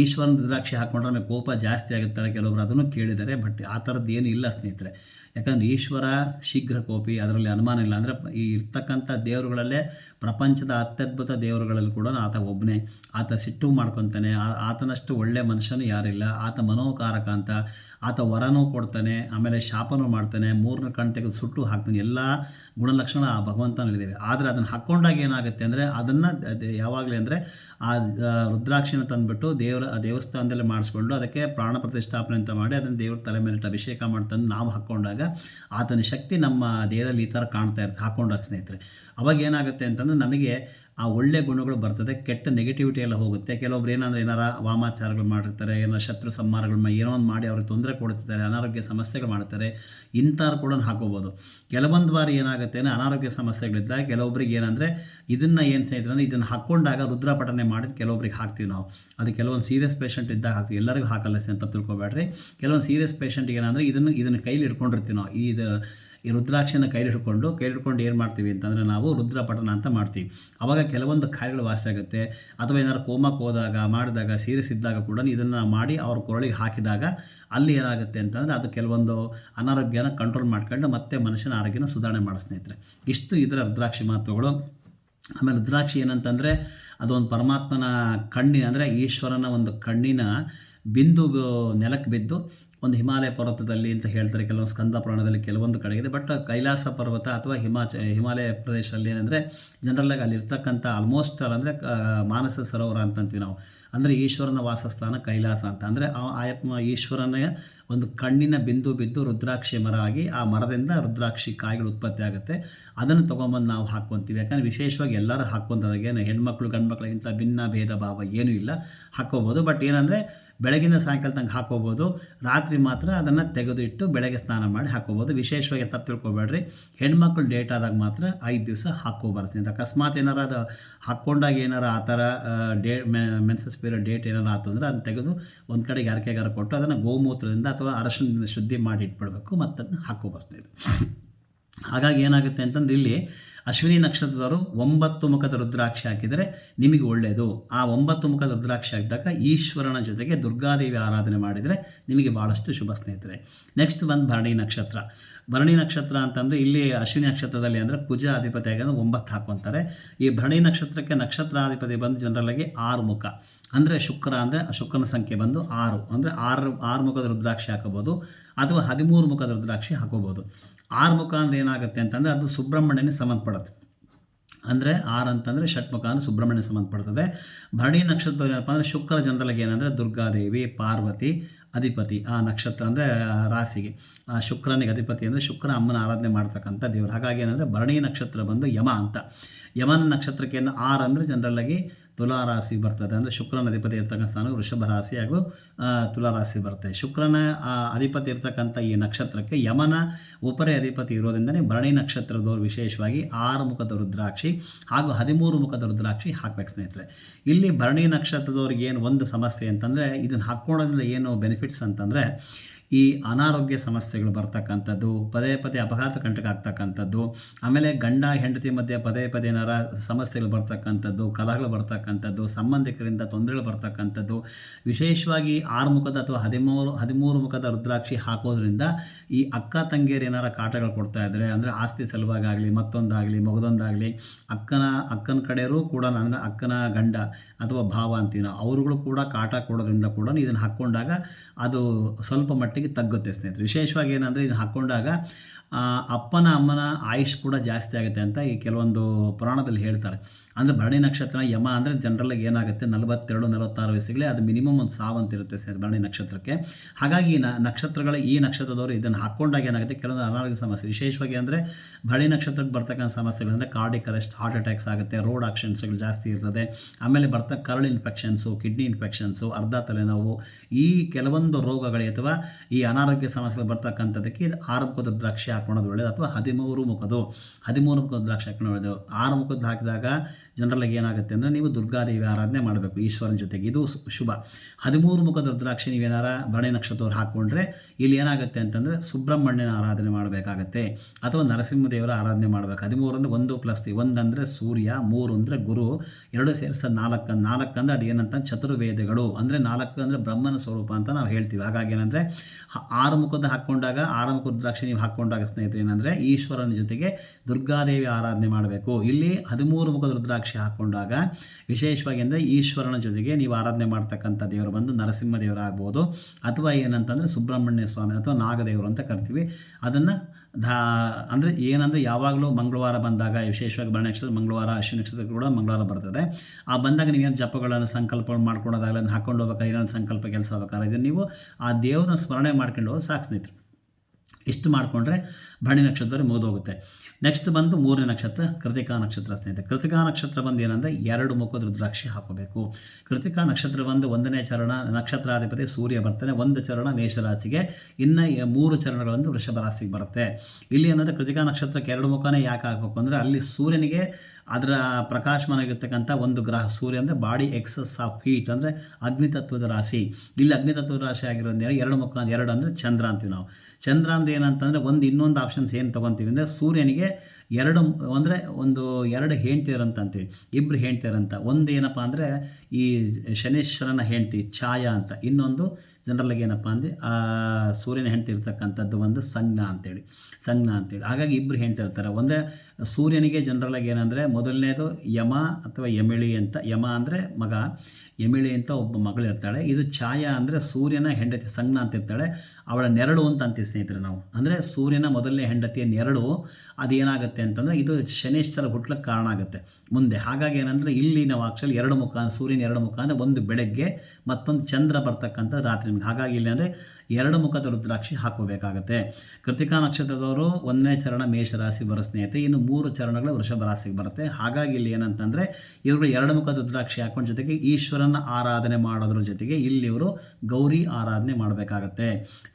ಈಶ್ವರನ ದ್ರಾಕ್ಷಿ ಹಾಕ್ಕೊಂಡ್ರೆ ಕೋಪ ಜಾಸ್ತಿ ಆಗುತ್ತೆ ಕೆಲವರು ಅದನ್ನು ಕೇಳಿದ್ದಾರೆ, ಬಟ್ ಆ ಥರದ್ದು ಏನು ಇಲ್ಲ ಸ್ನೇಹಿತರೆ. ಯಾಕಂದ್ರೆ ಈಶ್ವರ ಶೀಘ್ರ ಕೋಪಿ, ಅದರಲ್ಲಿ ಅನುಮಾನ ಇಲ್ಲ. ಅಂದರೆ ಈ ಇರ್ತಕ್ಕಂಥ ದೇವರುಗಳಲ್ಲೇ ಪ್ರಪಂಚದ ಅತ್ಯದ್ಭುತ ದೇವರುಗಳಲ್ಲಿ ಕೂಡ ಆತ ಒಬ್ಬನೇ ಆತ ಸಿಟ್ಟು ಮಾಡ್ಕೊತಾನೆ. ಆತನಷ್ಟು ಒಳ್ಳೆ ಮನುಷ್ಯನು ಯಾರಿಲ್ಲ. ಆತ ಮನೋಕಾರಕ ಅಂತ. ಆತ ವರನೂ ಕೊಡ್ತಾನೆ, ಆಮೇಲೆ ಶಾಪನೂ ಮಾಡ್ತಾನೆ, ಮೂರನೇ ಕಣ್ ತೆಗೆದು ಸುಟ್ಟು ಹಾಕ್ತಾನೆ. ಎಲ್ಲ ಗುಣಲಕ್ಷಣ ಆ ಭಗವಂತನಲ್ಲಿದ್ದಾವೆ ಆದರೆ ಅದನ್ನು ಹಾಕ್ಕೊಂಡಾಗ ಏನಾಗುತ್ತೆ ಅಂದರೆ ಅದನ್ನು ಯಾವಾಗಲೇ ಅಂದರೆ ಆ ರುದ್ರಾಕ್ಷಿನ ತಂದುಬಿಟ್ಟು ದೇವರ ದೇವಸ್ಥಾನದಲ್ಲಿ ಮಾಡಿಸ್ಕೊಂಡು ಅದಕ್ಕೆ ಪ್ರಾಣ ಪ್ರತಿಷ್ಠಾಪನೆ ಅಂತ ಮಾಡಿ ಅದನ್ನು ದೇವ್ರ ತಲೆ ಮೇಲೆ ಅಭಿಷೇಕ ಮಾಡ್ತಂದು ನಾವು ಹಾಕ್ಕೊಂಡಾಗ ಆತನ ಶಕ್ತಿ ನಮ್ಮ ದೇಹದಲ್ಲಿ ಈ ಥರ ಕಾಣ್ತಾ ಇರುತ್ತೆ. ಹಾಕೊಂಡಾಗ ಸ್ನೇಹಿತರೆ ಅವಾಗ ಏನಾಗುತ್ತೆ ಅಂತಂದರೆ ನಮಗೆ ಆ ಒಳ್ಳೆ ಗುಣಗಳು ಬರ್ತದೆ, ಕೆಟ್ಟ ನೆಗೆಟಿವಿಟಿ ಎಲ್ಲ ಹೋಗುತ್ತೆ. ಕೆಲವೊಬ್ರು ಏನಂದ್ರೆ, ಏನಾರ ವಾಮಾಚಾರಗಳು ಮಾಡಿರ್ತಾರೆ ಏನೋ ಶತ್ರು ಸಂಹಾರಗಳು ಏನೋ ಒಂದು ಮಾಡಿ ಅವ್ರಿಗೆ ತೊಂದರೆ ಕೊಡ್ತಿದ್ದಾರೆ ಅನಾರೋಗ್ಯ ಸಮಸ್ಯೆಗಳು ಮಾಡ್ತಾರೆ ಇಂಥವ್ರು ಕೂಡ ಹಾಕೋಬೋದು. ಕೆಲವೊಂದು ಬಾರಿ ಏನಾಗುತ್ತೆ ಅಂದರೆ, ಅನಾರೋಗ್ಯ ಸಮಸ್ಯೆಗಳಿದ್ದಾಗ ಕೆಲವೊಬ್ರಿಗೆ ಏನಂದರೆ, ಇದನ್ನು ಏನು ಸ್ನೇಹಿತರೆ ಇದನ್ನು ಹಾಕ್ಕೊಂಡಾಗ ರುದ್ರಪಠನೆ ಮಾಡಿ ಕೆಲವೊಬ್ರಿಗೆ ಹಾಕ್ತೀವಿ ನಾವು. ಅದು ಕೆಲವೊಂದು ಸೀರಿಯಸ್ ಪೇಷಂಟ್ ಇದ್ದಾಗ ಹಾಕ್ತೀವಿ. ಎಲ್ಲರಿಗೂ ಹಾಕಲ್ಲ ಅಂತ ತಿಳ್ಕೊಬೇಡ್ರಿ. ಕೆಲವೊಂದು ಸೀರಿಯಸ್ ಪೇಷಂಟ್ಗೆ ಏನಂದರೆ, ಇದನ್ನು ಇದನ್ನು ಕೈಲಿ ಇಟ್ಕೊಂಡಿರ್ತೀವಿ ನಾವು. ಇದು ಈ ರುದ್ರಾಕ್ಷಿನ ಕೈಲಿ ಹಿಡ್ಕೊಂಡು ಕೈ ಹಿಡ್ಕೊಂಡು ಏನು ಮಾಡ್ತೀವಿ ಅಂತಂದರೆ ನಾವು ರುದ್ರಪಠನ ಅಂತ ಮಾಡ್ತೀವಿ. ಅವಾಗ ಕೆಲವೊಂದು ಕಾಯಿಲೆಗಳು ವಾಸಿ ಆಗುತ್ತೆ. ಅಥವಾ ಏನಾದ್ರು ಕೋಮಕ್ಕೆ ಹೋದಾಗ, ಮಾಡಿದಾಗ ಸೀರಿಯಸ್ ಇದ್ದಾಗ ಕೂಡ ಇದನ್ನು ಮಾಡಿ ಅವ್ರ ಕೊರಳಿಗೆ ಹಾಕಿದಾಗ ಅಲ್ಲಿ ಏನಾಗುತ್ತೆ ಅಂತಂದರೆ ಅದು ಕೆಲವೊಂದು ಅನಾರೋಗ್ಯನ ಕಂಟ್ರೋಲ್ ಮಾಡ್ಕೊಂಡು ಮತ್ತೆ ಮನುಷ್ಯನ ಆರೋಗ್ಯನ ಸುಧಾರಣೆ ಮಾಡಿ ಸ್ನೇಹಿತರೆ. ಇಷ್ಟು ಇದರ ರುದ್ರಾಕ್ಷಿ ಮಹತ್ವಗಳು. ಆಮೇಲೆ ರುದ್ರಾಕ್ಷಿ ಏನಂತಂದರೆ ಅದೊಂದು ಪರಮಾತ್ಮನ ಕಣ್ಣಿನ ಅಂದರೆ ಈಶ್ವರನ ಒಂದು ಕಣ್ಣಿನ ಬಿಂದು ನೆಲಕ್ಕೆ ಬಿದ್ದು ಒಂದು ಹಿಮಾಲಯ ಪರ್ವತದಲ್ಲಿ ಅಂತ ಹೇಳ್ತಾರೆ. ಕೆಲವೊಂದು ಸ್ಕಂದ ಪ್ರಾಣದಲ್ಲಿ ಕೆಲವೊಂದು ಕಡೆ ಇದೆ ಬಟ್ ಕೈಲಾಸ ಪರ್ವತ ಅಥವಾ ಹಿಮಾಚ, ಹಿಮಾಲಯ ಪ್ರದೇಶದಲ್ಲಿ ಏನಂದರೆ ಜನರಲ್ಲಾಗಿ ಅಲ್ಲಿರ್ತಕ್ಕಂಥ ಆಲ್ಮೋಸ್ಟ್ ಅಂದರೆ ಮಾನಸ ಸರೋವರ ಅಂತಂತೀವಿ ನಾವು. ಅಂದರೆ ಈಶ್ವರನ ವಾಸಸ್ಥಾನ ಕೈಲಾಸ ಅಂತ. ಅಂದರೆ ಆ ಆಯತ್ಮ ಈಶ್ವರನ ಒಂದು ಕಣ್ಣಿನ ಬಿಂದು ಬಿದ್ದು ರುದ್ರಾಕ್ಷಿ ಮರ ಆಗಿ ಆ ಮರದಿಂದ ರುದ್ರಾಕ್ಷಿ ಕಾಯಿಗಳು ಉತ್ಪತ್ತಿ ಆಗುತ್ತೆ. ಅದನ್ನು ತೊಗೊಂಬಂದು ನಾವು ಹಾಕ್ಕೊತೀವಿ. ಯಾಕಂದರೆ ವಿಶೇಷವಾಗಿ ಎಲ್ಲರೂ ಹಾಕ್ಕೊಂತದಾಗ ಏನು ಹೆಣ್ಮಕ್ಳು ಗಂಡ್ಮಕ್ಳಿಗಿಂತ ಭಿನ್ನ ಭೇದ ಭಾವ ಏನೂ ಇಲ್ಲ. ಹಾಕ್ಕೋಬೋದು. ಬಟ್ ಏನಂದರೆ ಬೆಳಗಿನ ಸಾಯಂಕಾಲ ತಂಗೆ ಹಾಕೋಬೋದು ರಾತ್ರಿ ಮಾತ್ರ ಅದನ್ನು ತೆಗೆದು ಇಟ್ಟು ಬೆಳಗ್ಗೆ ಸ್ನಾನ ಮಾಡಿ ಹಾಕೋಬೋದು ವಿಶೇಷವಾಗಿ ತಪ್ಪು ತಿಳ್ಕೊಬೇಡ್ರಿ. ಹೆಣ್ಮಕ್ಳು ಡೇಟ್ ಆದಾಗ ಮಾತ್ರ ಐದು ದಿವಸ ಹಾಕೋಬಾರ್ದು ಅಕಸ್ಮಾತ್ ಏನಾರು ಅದು, ಹಾಕ್ಕೊಂಡಾಗ ಏನಾರು ಆ ಥರ ಡೇ ಮೆನ್ಸಸ್ ಪೀರಿಯಡ್ ಡೇಟ್ ಏನಾರು ಆಯ್ತು ಅಂದರೆ ಅದನ್ನ ತೆಗೆದು ಒಂದು ಕಡೆಗೆ ಯಾರಿಕೆಗಾರ ಕೊಟ್ಟು ಅದನ್ನು ಗೋಮೂತ್ರದಿಂದ ಅಥವಾ ಅರಶಿನದಿಂದ ಶುದ್ಧಿ ಮಾಡಿ ಇಟ್ಬಿಡ್ಬೇಕು ಮತ್ತು ಅದನ್ನ ಹಾಕ್ಕೋಬಾರ್ದು ಹಾಗಾಗಿ ಏನಾಗುತ್ತೆ ಅಂತಂದ್ರೆ ಇಲ್ಲಿ ಅಶ್ವಿನಿ ನಕ್ಷತ್ರದವರು ಒಂಬತ್ತು ಮುಖದ ರುದ್ರಾಕ್ಷಿ ಹಾಕಿದರೆ ನಿಮಗೆ ಒಳ್ಳೆಯದು. ಆ ಒಂಬತ್ತು ಮುಖದ ರುದ್ರಾಕ್ಷಿ ಹಾಕಿದಾಗ ಈಶ್ವರನ ಜೊತೆಗೆ ದುರ್ಗಾದೇವಿ ಆರಾಧನೆ ಮಾಡಿದರೆ ನಿಮಗೆ ಭಾಳಷ್ಟು ಶುಭ ಸ್ನೇಹಿತರೆ. ನೆಕ್ಸ್ಟ್ ಬಂದು ಭರಣಿ ನಕ್ಷತ್ರ. ಭರಣಿ ನಕ್ಷತ್ರ ಅಂತಂದರೆ ಇಲ್ಲಿ ಅಶ್ವಿನಿ ನಕ್ಷತ್ರದಲ್ಲಿ ಅಂದರೆ ಕುಜ ಅಧಿಪತಿ ಆಗಿ ಒಂಬತ್ತು ಹಾಕ್ಕೊಂತಾರೆ ಈ ಭರಣಿ ನಕ್ಷತ್ರಕ್ಕೆ ನಕ್ಷತ್ರಾಧಿಪತಿ ಬಂದು ಜನರಲ್ಲಾಗಿ ಆರು ಮುಖ. ಅಂದರೆ ಶುಕ್ರ ಅಂದರೆ ಶುಕ್ರನ ಸಂಖ್ಯೆ ಬಂದು ಆರು. ಅಂದರೆ ಆರು ಆರು ಮುಖದ ರುದ್ರಾಕ್ಷಿ ಹಾಕೋಬೋದು ಅಥವಾ ಹದಿಮೂರು ಮುಖದ ರುದ್ರಾಕ್ಷಿ ಹಾಕೋಬೋದು ಆರು ಮುಖ ಅಂದರೆ ಏನಾಗುತ್ತೆ ಅಂತಂದರೆ ಅದು ಸುಬ್ರಹ್ಮಣ್ಯನಿಗೆ ಸಂಬಂಧಪಡುತ್ತೆ ಅಂದರೆ ಆರು ಅಂತಂದರೆ ಷಟ್ಮುಖ ಅಂದರೆ ಸುಬ್ರಹ್ಮಣ್ಯ ಸಂಬಂಧಪಡ್ತದೆ ಭರಣಿ ನಕ್ಷತ್ರ ಏನಪ್ಪ ಅಂದರೆ ಶುಕ್ರ ಜನರಲ್ಲಿ ಏನಂದರೆ ದುರ್ಗಾದೇವಿ, ಪಾರ್ವತಿ, ಅಧಿಪತಿ, ಆ ನಕ್ಷತ್ರ ಅಂದರೆ ರಾಶಿಗೆ. ಆ ಶುಕ್ರನಿಗೆ ಅಧಿಪತಿ ಅಂದರೆ ಶುಕ್ರ ಅಮ್ಮನ ಆರಾಧನೆ ಮಾಡ್ತಕ್ಕಂಥ ದೇವರು. ಹಾಗಾಗಿ ಏನಂದರೆ ಭರಣಿ ನಕ್ಷತ್ರ ಬಂದು ಯಮ ಅಂತ. ಯಮನ ನಕ್ಷತ್ರಕ್ಕೆ ಆರು ಅಂದರೆ ಜನರಲ್ಲಾಗಿ ತುಲಾ ರಾಶಿ ಬರ್ತದೆ ಅಂದರೆ ಶುಕ್ರನ ಅಧಿಪತಿ ಇರ್ತಕ್ಕಂಥ ಸ್ಥಾನ ವೃಷಭ ರಾಶಿ ಹಾಗೂ ತುಲಾರಾಶಿ ತುಲಾ ರಾಶಿ ಬರ್ತದೆ ಶುಕ್ರನ ಅಧಿಪತಿ ಇರ್ತಕ್ಕಂಥ ಈ ನಕ್ಷತ್ರಕ್ಕೆ ಯಮನ ಉಪರಿ ಅಧಿಪತಿ ಇರೋದ್ರಿಂದನೇ ಭರಣಿ ನಕ್ಷತ್ರದವರು ವಿಶೇಷವಾಗಿ ಆರು ಮುಖದ ರುದ್ರಾಕ್ಷಿ ಹಾಗೂ ಹದಿಮೂರು ಮುಖದ ರುದ್ರಾಕ್ಷಿ ಹಾಕ್ಬೇಕು ಸ್ನೇಹಿತರೆ. ಇಲ್ಲಿ ಭರಣಿ ನಕ್ಷತ್ರದವ್ರಿಗೆ ಏನು ಒಂದು ಸಮಸ್ಯೆ ಅಂತಂದರೆ ಇದನ್ನು ಹಾಕ್ಕೊಳ್ಳೋದ್ರಿಂದ ಏನು ಬೆನಿಫಿಟ್ಸ್ ಅಂತಂದರೆ ಈ ಅನಾರೋಗ್ಯ ಸಮಸ್ಯೆಗಳು ಬರ್ತಕ್ಕಂಥದ್ದು, ಪದೇ ಪದೇ ಅಪಘಾತ ಕಂಟಕ ಆಗ್ತಕ್ಕಂಥದ್ದು, ಆಮೇಲೆ ಗಂಡ, ಹೆಂಡತಿ ಮಧ್ಯೆ ಪದೇ ಪದೇ ಏನಾರ ಸಮಸ್ಯೆಗಳು ಬರ್ತಕ್ಕಂಥದ್ದು, ಕಲಹಗಳು ಬರ್ತಕ್ಕಂಥದ್ದು, ಸಂಬಂಧಿಕರಿಂದ ತೊಂದರೆಗಳು ಬರ್ತಕ್ಕಂಥದ್ದು, ವಿಶೇಷವಾಗಿ ಆರು ಮುಖದ ಅಥವಾ ಹದಿಮೂರು ಹದಿಮೂರು ಮುಖದ ರುದ್ರಾಕ್ಷಿ ಹಾಕೋದ್ರಿಂದ ಈ ಅಕ್ಕ, ತಂಗಿಯರು ಏನಾರ ಕಾಟಗಳು ಕೊಡ್ತಾ ಇದ್ದಾರೆ ಅಂದರೆ ಆಸ್ತಿ ಸಲುವಾಗಲಿ ಮತ್ತೊಂದಾಗಲಿ, ಮಗದೊಂದಾಗಲಿ, ಅಕ್ಕನ ಅಕ್ಕನ ಕಡೆಯವರು ಕೂಡ ಅಂದರೆ ಅಕ್ಕನ ಗಂಡ ಅಥವಾ ಭಾವ ಅಂತೀನೋ, ಅವರುಗಳು ಕೂಡ ಕಾಟ ಕೊಡೋದ್ರಿಂದ ಕೂಡ ಇದನ್ನು ಹಾಕ್ಕೊಂಡಾಗ ಅದು ಸ್ವಲ್ಪ ಮಟ್ಟಿಗೆ ತಗ್ಗುತ್ತೆ ಸ್ನೇಹಿತರೆ. ವಿಶೇಷವಾಗಿ ಏನಂದರೆ ಇದು ಹಾಕ್ಕೊಂಡಾಗ ಅಪ್ಪನ ಅಮ್ಮನ ಆಯುಷ್ ಕೂಡ ಜಾಸ್ತಿ ಆಗುತ್ತೆ ಅಂತ ಈ ಕೆಲವೊಂದು ಪುರಾಣದಲ್ಲಿ ಹೇಳ್ತಾರೆ. ಅಂದರೆ ಭರಣಿ ನಕ್ಷತ್ರ ಯಮ ಅಂದರೆ ಜನರಲ್ಲಾಗಿ ಏನಾಗುತ್ತೆ? ನಲವತ್ತೆರಡು, ನಲವತ್ತಾರು ವಯಸ್ಸಿಗೆ ಅದು ಮಿನಿಮಮ್ ಒಂದು ಸಾವಂತಿರುತ್ತೆ ಸರ್ ಭರಣಿ ನಕ್ಷತ್ರಕ್ಕೆ. ಹಾಗಾಗಿ ನ ನಕ್ಷತ್ರಗಳ ಈ ನಕ್ಷತ್ರದವರು ಇದನ್ನು ಹಾಕ್ಕೊಂಡಾಗ ಏನಾಗುತ್ತೆ? ಕೆಲವೊಂದು ಅನಾರೋಗ್ಯ ಸಮಸ್ಯೆ. ವಿಶೇಷವಾಗಿ ಅಂದರೆ ಭರಣಿ ನಕ್ಷತ್ರಕ್ಕೆ ಬರ್ತಕ್ಕಂಥ ಸಮಸ್ಯೆಗಳಂದರೆ ಕಾರ್ಡಿಕ್ ಅರೆಸ್ಟ್ ಹಾರ್ಟ್ ಅಟ್ಯಾಕ್ಸ್ ಆಗುತ್ತೆ ರೋಡ್ ಆಕ್ಷನ್ಸ್ಗಳು ಜಾಸ್ತಿ ಇರ್ತದೆ. ಆಮೇಲೆ ಬರ್ತಾ ಕರಳು ಇನ್ಫೆಕ್ಷನ್ಸು ಕಿಡ್ನಿ ಇನ್ಫೆಕ್ಷನ್ಸು ಅರ್ಧ ತಲೆನೋವು. ಈ ಕೆಲವೊಂದು ರೋಗಗಳು ಅಥವಾ ಈ ಅನಾರೋಗ್ಯ ಸಮಸ್ಯೆಗಳು ಬರ್ತಕ್ಕಂಥದ್ದಕ್ಕೆ ಇದು ಆರು ಮುಖದ ದ್ರಾಕ್ಷಿ ಹಾಕೊಳ್ಳೋದು ಒಳ್ಳೆಯದು ಅಥವಾ ಹದಿಮೂರು ಮುಖದ್ದು. ಹದಿಮೂರು ಮುಖದ ದ್ರಾಕ್ಷಿ ಹಾಕೊಂಡು ಒಳ್ಳೆಯದು ಆರು ಮುಖದ್ದು ಹಾಕಿದಾಗ ಜನರಲ್ಲಾಗಿ ಏನಾಗುತ್ತೆ ಅಂದರೆ ನೀವು ದುರ್ಗಾದೇವಿ ಆರಾಧನೆ ಮಾಡಬೇಕು ಈಶ್ವರನ ಜೊತೆಗೆ. ಇದು ಶುಭ. ಹದಿಮೂರು ಮುಖದ ರುದ್ರಾಕ್ಷಿ ನೀವೇನಾರ ಭರಣಿ ನಕ್ಷತ್ರವ್ರು ಹಾಕ್ಕೊಂಡ್ರೆ ಇಲ್ಲಿ ಏನಾಗುತ್ತೆ ಅಂತಂದರೆ ಸುಬ್ರಹ್ಮಣ್ಯನ ಆರಾಧನೆ ಮಾಡಬೇಕಾಗತ್ತೆ ಅಥವಾ ನರಸಿಂಹದೇವರ ಆರಾಧನೆ ಮಾಡಬೇಕು. ಹದಿಮೂರು ಅಂದರೆ ಒಂದು ಪ್ಲಸ್ ಒಂದಂದರೆ ಸೂರ್ಯ, ಮೂರು ಅಂದರೆ ಗುರು, ಎರಡು ಸೇರಿಸ ನಾಲ್ಕು. ನಾಲ್ಕು ಅಂದರೆ ಅದು ಏನಂತ ಚತುರ್ವೇದಗಳು. ಅಂದರೆ ನಾಲ್ಕು ಅಂದರೆ ಬ್ರಹ್ಮನ ಸ್ವರೂಪ ಅಂತ ನಾವು ಹೇಳ್ತೀವಿ. ಹಾಗಾಗಿ ಏನಂದರೆ ಆರು ಮುಖದ ಹಾಕ್ಕೊಂಡಾಗ, ಆರು ಮುಖ ರುದ್ರಾಕ್ಷಿ ನೀವು ಹಾಕ್ಕೊಂಡಾಗ ಸ್ನೇಹಿತರೆ ಏನಂದರೆ ಈಶ್ವರನ ಜೊತೆಗೆ ದುರ್ಗಾದೇವಿ ಆರಾಧನೆ ಮಾಡಬೇಕು. ಇಲ್ಲಿ ಹದಿಮೂರು ಮುಖದ ರುದ್ರಾಕ್ಷಿ ಹಾಕ್ಕೊಂಡಾಗ ವಿಶೇಷವಾಗಿ ಅಂದರೆ ಈಶ್ವರನ ಜೊತೆಗೆ ನೀವು ಆರಾಧನೆ ಮಾಡ್ತಕ್ಕಂಥ ದೇವರು ಬಂದು ನರಸಿಂಹ ದೇವರು ಆಗ್ಬೋದು, ಅಥವಾ ಏನಂತಂದರೆ ಸುಬ್ರಹ್ಮಣ್ಯ ಸ್ವಾಮಿ ಅಥವಾ ನಾಗದೇವರು ಅಂತ ಕರಿತೀವಿ. ಅದನ್ನು ಧಾ, ಅಂದರೆ ಏನಂದರೆ ಯಾವಾಗಲೂ ಮಂಗಳವಾರ ಬಂದಾಗ, ವಿಶೇಷವಾಗಿ ಬಣ್ಣ ನಕ್ಷತ್ರ, ಮಂಗಳವಾರ, ಅಶ್ವಿನಿ ನಕ್ಷತ್ರ ಕೂಡ ಮಂಗಳವಾರ ಬರ್ತದೆ. ಆ ಬಂದಾಗ ನೀವೇನು ಜಪಗಳನ್ನು ಸಂಕಲ್ಪ ಮಾಡ್ಕೊಳೋದಾಗಲ್ಲ ಅದನ್ನ ಹಾಕೊಂಡು ಹೋಗ್ಬೇಕಾದ್ರೆ ಏನೋ ಸಂಕಲ್ಪ ಕೆಲಸ ಆಗ್ಬೇಕಾದ್ರೆ ಇದನ್ನು ನೀವು ಆ ದೇವರನ್ನ ಸ್ಮರಣೆ ಮಾಡ್ಕೊಂಡು ಹೋಗಿ ಸಾಕು ಸ್ನೇಹಿತರೆ. ಇಷ್ಟು ಮಾಡಿಕೊಂಡ್ರೆ ಭರಣಿ ನಕ್ಷತ್ರ ಮುಗಿದೋಗುತ್ತೆ. ನೆಕ್ಸ್ಟ್ ಬಂದು ಮೂರನೇ ನಕ್ಷತ್ರ ಕೃತಿಕಾ ನಕ್ಷತ್ರ ಸ್ನೇಹಿತರೆ. ಕೃತಿಕಾ ನಕ್ಷತ್ರ ಬಂದು ಏನಂದರೆ ಎರಡು ಮುಖದ ರುದ್ರಾಕ್ಷಿ ಹಾಕೋಬೇಕು ಕೃತಿಕಾ ನಕ್ಷತ್ರ ಬಂದು ಒಂದನೇ ಚರಣ ನಕ್ಷತ್ರಾಧಿಪತಿ ಸೂರ್ಯ ಬರ್ತಾನೆ, ಒಂದು ಚರಣ ಮೇಷರಾಶಿಗೆ, ಇನ್ನು ಮೂರು ಚರಣಗಳು ಬಂದು ವೃಷಭ ರಾಶಿಗೆ ಬರುತ್ತೆ. ಇಲ್ಲಿ ಏನಂದರೆ ಕೃತಿಕಾ ನಕ್ಷತ್ರಕ್ಕೆ ಎರಡು ಮುಖನೇ ಯಾಕೆ ಹಾಕಬೇಕು ಅಂದರೆ ಅಲ್ಲಿ ಸೂರ್ಯನಿಗೆ ಅದರ ಪ್ರಕಾಶಮಾನಾಗಿರ್ತಕ್ಕಂಥ ಒಂದು ಗ್ರಹ ಸೂರ್ಯ ಅಂದರೆ ಬಾಡಿ ಎಕ್ಸಸ್ ಆಫ್ ಹೀಟ್ ಅಂದರೆ ಅಗ್ನಿತತ್ವದ ರಾಶಿ. ಇಲ್ಲಿ ಅಗ್ನಿತತ್ವದ ರಾಶಿ ಆಗಿರೋದ್ರಿಂದ ಎರಡು ಮುಖ ಎರಡು ಅಂದರೆ ಚಂದ್ರ ಅಂತೀವಿ ನಾವು. ಚಂದ್ರ ಅಂದ್ರೆ ಏನಂತಂದರೆ ಒಂದು ಇನ್ನೊಂದು ಆಪ್ಷನ್ಸ್ ಏನು ತೊಗೊತೀವಿ ಅಂದರೆ ಸೂರ್ಯನಿಗೆ ಎರಡು ಅಂದರೆ ಒಂದು ಎರಡು ಹೇಳ್ತೀರಂತ ಅಂತೀವಿ. ಇಬ್ಬರು ಹೇಳ್ತೀರಂತ ಒಂದು ಏನಪ್ಪ ಅಂದರೆ ಈ ಶನೇಶ್ವರನ ಹೆಂಡ್ತಿ ಛಾಯಾ ಅಂತ. ಇನ್ನೊಂದು ಜನರಲ್ಲಾಗಿ ಏನಪ್ಪ ಅಂದರೆ, ಆ ಸೂರ್ಯನ ಹೆಂಡತಿ ಇರ್ತಕ್ಕಂಥದ್ದು ಒಂದು ಸಂಜ್ಞ ಅಂತೇಳಿ. ಸಂಜ್ಞ ಅಂತೇಳಿ. ಹಾಗಾಗಿ ಇಬ್ಬರು ಹೇಳ್ತಿರ್ತಾರೆ ಒಂದೇ ಸೂರ್ಯನಿಗೆ ಜನರಲ್ಲಾಗಿ ಏನಂದರೆ, ಮೊದಲನೇದು ಯಮ ಅಥವಾ ಯಮಿಳಿ ಅಂತ. ಯಮ ಅಂದರೆ ಮಗ. ಯಮಿಳಿ ಅಂತ ಒಬ್ಬ ಮಗಳಿರ್ತಾಳೆ ಇದು ಛಾಯಾ ಅಂದರೆ ಸೂರ್ಯನ ಹೆಂಡತಿ ಸಂಗ್ನ ಅಂತ ಇರ್ತಾಳೆ. ಅವಳ ನೆರಳು ಅಂತ ಅಂತೀವಿ ಸ್ನೇಹಿತರೆ ನಾವು. ಅಂದರೆ ಸೂರ್ಯನ ಮೊದಲನೇ ಹೆಂಡತಿಯ ನೆರಳು ಅದೇನಾಗುತ್ತೆ ಅಂತಂದರೆ ಇದು ಶನೇಶ್ವರ ಹುಟ್ಲಕ್ಕೆ ಕಾರಣ ಆಗುತ್ತೆ. ಮುಂದೆ ಹಾಗಾಗಿ ಏನಂದರೆ ಇಲ್ಲಿ ನಾವು ಆಕ್ಚುಲಿ ಎರಡು ಮುಖ, ಸೂರ್ಯನ ಎರಡು ಮುಖ ಅಂದರೆ ಒಂದು ಬೆಳಗ್ಗೆ ಮತ್ತೊಂದು ಚಂದ್ರ ಬರ್ತಕ್ಕಂಥ ರಾತ್ರಿ. ಹಾಗಾಗಿ ಇಲ್ಲಿ ಅಂದರೆ ಎರಡು ಮುಖದ ರುದ್ರಾಕ್ಷಿ ಹಾಕೋಬೇಕಾಗತ್ತೆ ಕೃತಿಕಾ ನಕ್ಷತ್ರದವರು ಒಂದನೇ ಚರಣ ಮೇಷರಾಶಿ ಬರೋ ಸ್ನೇಹಿತೆ, ಇನ್ನು ಮೂರು ಚರಣಗಳು ವೃಷಭ ರಾಶಿಗೆ ಬರುತ್ತೆ. ಹಾಗಾಗಿ ಇಲ್ಲಿ ಏನಂತಂದರೆ, ಇವರು ಎರಡು ಮುಖದ ರುದ್ರಾಕ್ಷಿ ಹಾಕೊಂಡು ಜೊತೆಗೆ ಈಶ್ವರನ ಆರಾಧನೆ ಮಾಡೋದ್ರ ಜೊತೆಗೆ ಇಲ್ಲಿ ಇವರು ಗೌರಿ ಆರಾಧನೆ ಮಾಡಬೇಕಾಗತ್ತೆ.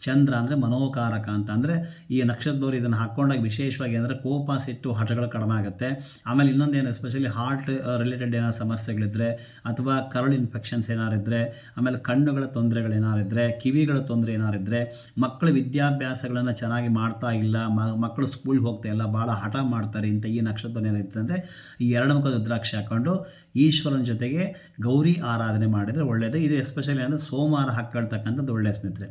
ಚಂದ್ರ ಅಂದರೆ ಮನೋಕಾರಕ ಅಂತ ಅಂದರೆ ಈ ನಕ್ಷತ್ರದವರು ಇದನ್ನು ಹಾಕ್ಕೊಂಡಾಗ ವಿಶೇಷವಾಗಿ ಅಂದರೆ ಕೋಪ, ಸಿಟ್ಟು, ಹಠಗಳು ಕಡಿಮೆ ಆಗುತ್ತೆ. ಆಮೇಲೆ ಇನ್ನೊಂದೇನು ಎಸ್ಪೆಷಲಿ ಹಾರ್ಟ್ ರಿಲೇಟೆಡ್ ಏನಾದ್ರು ಸಮಸ್ಯೆಗಳಿದ್ರೆ, ಅಥವಾ ಕರಳು ಇನ್ಫೆಕ್ಷನ್ಸ್ ಏನಾರಿದ್ರೆ, ಆಮೇಲೆ ಕಣ್ಣುಗಳ ತೊಂದರೆಗಳು ಏನಾರಿದ್ದರೆ ಕಿವಿಗಳ ತೊಂದರೆ ಏನಾರಿದ್ದರೆ ಮಕ್ಕಳು ವಿದ್ಯಾಭ್ಯಾಸಗಳನ್ನು ಚೆನ್ನಾಗಿ ಮಾಡ್ತಾ ಇಲ್ಲ ಮಕ್ಕಳು ಸ್ಕೂಲ್ಗೆ ಹೋಗ್ತಾ ಇಲ್ಲ ಭಾಳ ಹಠ ಮಾಡ್ತಾರೆ ಇಂಥ ಈ ನಕ್ಷತ್ರ ಏನಿರುತ್ತೆ ಅಂದರೆ ಈ ಎರಡು ಮುಖದ ರುದ್ರಾಕ್ಷಿ ಹಾಕ್ಕೊಂಡು ಈಶ್ವರನ ಜೊತೆಗೆ ಗೌರಿ ಆರಾಧನೆ ಮಾಡಿದರೆ ಒಳ್ಳೆಯದು ಇದು ಎಸ್ಪೆಷಲಿ ಅಂದರೆ ಸೋಮವಾರ ಹಾಕ್ಕೊಳ್ತಕ್ಕಂಥದ್ದು ಒಳ್ಳೆಯ ಸ್ನೇಹಿತರೆ.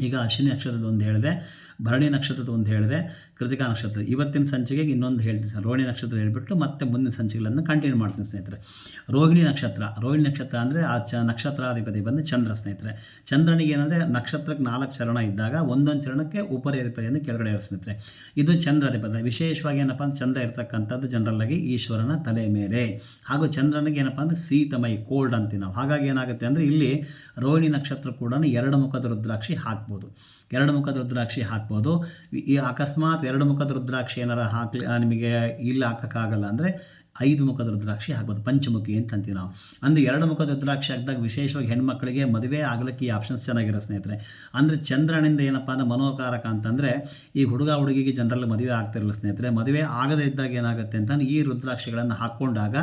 ಈಗ ಅಶ್ವಿನಿ ನಕ್ಷತ್ರದ ಒಂದು ಹೇಳಿದೆ ಭರಣಿ ನಕ್ಷತ್ರದ ಒಂದು ಹೇಳಿದೆ, ಕೃತಿಕಾ ನಕ್ಷತ್ರ ಇವತ್ತಿನ ಸಂಚಿಕೆಗೆ ಇನ್ನೊಂದು ಹೇಳ್ತೀನಿ ಸರ್. ರೋಹಿಣಿ ನಕ್ಷತ್ರ ಹೇಳಿಬಿಟ್ಟು ಮತ್ತೆ ಮುಂದಿನ ಸಂಚಿಕೆಗಳನ್ನು ಕಂಟಿನ್ಯೂ ಮಾಡ್ತೀನಿ ಸ್ನೇಹಿತರೆ. ರೋಹಿಣಿ ನಕ್ಷತ್ರ. ರೋಹಿಣಿ ನಕ್ಷತ್ರ ಅಂದರೆ ಆ ಚ ನಕ್ಷತ್ರಾಧಿಪತಿ ಬಂದು ಚಂದ್ರ ಸ್ನೇಹಿತರೆ. ಚಂದ್ರನಿಗೆ ಏನಂದರೆ ನಕ್ಷತ್ರಕ್ಕೆ ನಾಲ್ಕು ಚರಣ ಇದ್ದಾಗ ಒಂದೊಂದು ಚರಣಕ್ಕೆ ಉಪರಿ ಅಧಿಪತಿಯನ್ನು ಕೆಳಗಡೆ ಇರೋ ಸ್ನೇಹಿತರೆ. ಇದು ಚಂದ್ರಾಧಿಪತಿ. ವಿಶೇಷವಾಗಿ ಏನಪ್ಪ ಅಂದ್ರೆ ಚಂದ್ರ ಇರ್ತಕ್ಕಂಥದ್ದು ಆಗಿ ಈಶ್ವರನ ತಲೆ ಮೇಲೆ. ಹಾಗೂ ಚಂದ್ರನಿಗೆ ಏನಪ್ಪ ಅಂದರೆ ಸೀತಮೈ ಕೋಲ್ಡ್ ಅಂತೀವಿ ನಾವು. ಹಾಗಾಗಿ ಏನಾಗುತ್ತೆ ಅಂದರೆ ಇಲ್ಲಿ ರೋಹಿಣಿ ನಕ್ಷತ್ರ ಕೂಡ ಎರಡು ಮುಖದ ರುದ್ರಾಕ್ಷಿ ಹಾಕ್ಬೋದು. ಎರಡು ಮುಖದ ರುದ್ರಾಕ್ಷಿ ಹಾಕ್ಬೋದು ಈ ಅಕಸ್ಮಾತ್ ಎರಡು ಮುಖದ ರುದ್ರಾಕ್ಷಿ ಏನಾರ ಹಾಕಲಿ ನಿಮಗೆ ಇಲ್ಲ ಹಾಕೋಕ್ಕಾಗಲ್ಲ ಅಂದರೆ ಐದು ಮುಖದ ರುದ್ರಾಕ್ಷಿ ಹಾಕ್ಬೋದು ಪಂಚಮುಖಿ ಅಂತ ಅಂತೀವಿ ನಾವು. ಅಂದರೆ ಎರಡು ಮುಖದ ರುದ್ರಾಕ್ಷಿ ಹಾಕಿದಾಗ ವಿಶೇಷವಾಗಿ ಹೆಣ್ಮಕ್ಳಿಗೆ ಮದುವೆ ಆಗಲಿಕ್ಕೆ ಈ ಆಪ್ಷನ್ಸ್ ಚೆನ್ನಾಗಿರೋ ಸ್ನೇಹಿತರೆ. ಅಂದರೆ ಚಂದ್ರನಿಂದ ಏನಪ್ಪ ಅಂದರೆ ಮನೋಕಾರಕ ಅಂತಂದರೆ ಈ ಹುಡುಗ ಹುಡುಗಿಗೆ ಜನರಲ್ಲಿ ಮದುವೆ ಆಗ್ತಿರಲ್ಲ ಸ್ನೇಹಿತರೆ. ಮದುವೆ ಆಗದೇ ಇದ್ದಾಗ ಏನಾಗುತ್ತೆ ಅಂತ ಈ ರುದ್ರಾಕ್ಷಿಗಳನ್ನು ಹಾಕ್ಕೊಂಡಾಗ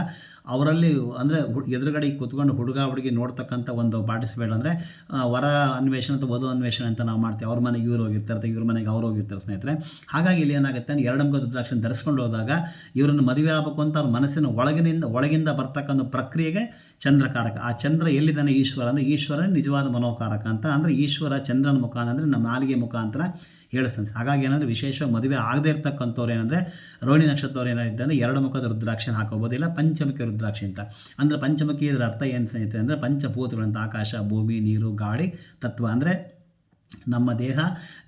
ಅವರಲ್ಲಿ ಅಂದರೆ ಎದುರುಗಡೆ ಕೂತ್ಕೊಂಡು ಹುಡುಗ ಹುಡುಗಿ ನೋಡ್ತಕ್ಕಂಥ ಒಂದು ಪಾರ್ಟಿಸಿಪೇಟ್ ಅಂದರೆ ವರ ಅನ್ವೇಷಣ ಅಥವಾ ವಧು ಅನ್ವೇಷಣೆ ಅಂತ ನಾವು ಮಾಡ್ತೀವಿ. ಅವ್ರ ಮನೆಗೆ ಇವ್ರು ಹೋಗಿರ್ತಾರೆ ಅಥವಾ ಇವ್ರ ಮನೆಗೆ ಅವ್ರು ಹೋಗಿರ್ತಾರೆ ಸ್ನೇಹಿತರೆ. ಹಾಗಾಗಿ ಇಲ್ಲಿ ಏನಾಗುತ್ತೆ ಎರಡು ಮುಖ ರುದ್ರಾಕ್ಷಿ ಧರಿಸ್ಕೊಂಡು ಹೋದಾಗ ಇವರನ್ನು ಮದುವೆ ಆಗಬೇಕು ಅಂತ ಅವ್ರ ಮನಸ್ಸಿನ ಒಳಗಿನಿಂದ ಒಳಗಿಂದ ಬರ್ತಕ್ಕಂಥ ಪ್ರಕ್ರಿಯೆಗೆ ಚಂದ್ರಕಾರಕ. ಆ ಚಂದ್ರ ಎಲ್ಲಿದ್ದಾನೆ? ಈಶ್ವರ ಅಂದರೆ ಈಶ್ವರ ನಿಜವಾದ ಮನೋಕಾರಕ ಅಂತ ಅಂದರೆ ಈಶ್ವರ ಚಂದ್ರನ ಮುಖ ಅಂದರೆ ನಮ್ಮ ನಾಲಿಗೆ ಮುಖಾಂತರ ಹೇಳಿಸ್ತಾನೆ ಹಾಗಾಗಿ ಏನಂದರೆ ವಿಶೇಷ ಮದುವೆ ಆಗದೇ ಇರ್ತಕ್ಕಂಥವ್ರು ಏನಂದರೆ ರೋಹಿಣಿ ನಕ್ಷತ್ರವ್ರು ಏನಾಗಿದ್ದರೆ ಎರಡು ಮುಖದ ರುದ್ರಾಕ್ಷಿಯನ್ನು ಹಾಕೋಬೋದು ಇಲ್ಲ ಪಂಚಮುಖಿ ರುದ್ರಾಕ್ಷಿ ಅಂತ. ಅಂದರೆ ಪಂಚಮುಖಿ ಇದರ ಅರ್ಥ ಏನು ಸ್ನೇಹಿತರೆ ಅಂದರೆ ಪಂಚಭೂತಗಳಂತ ಆಕಾಶ, ಭೂಮಿ, ನೀರು, ಗಾಳಿ, ತತ್ವ ಅಂದರೆ ನಮ್ಮ ದೇಹ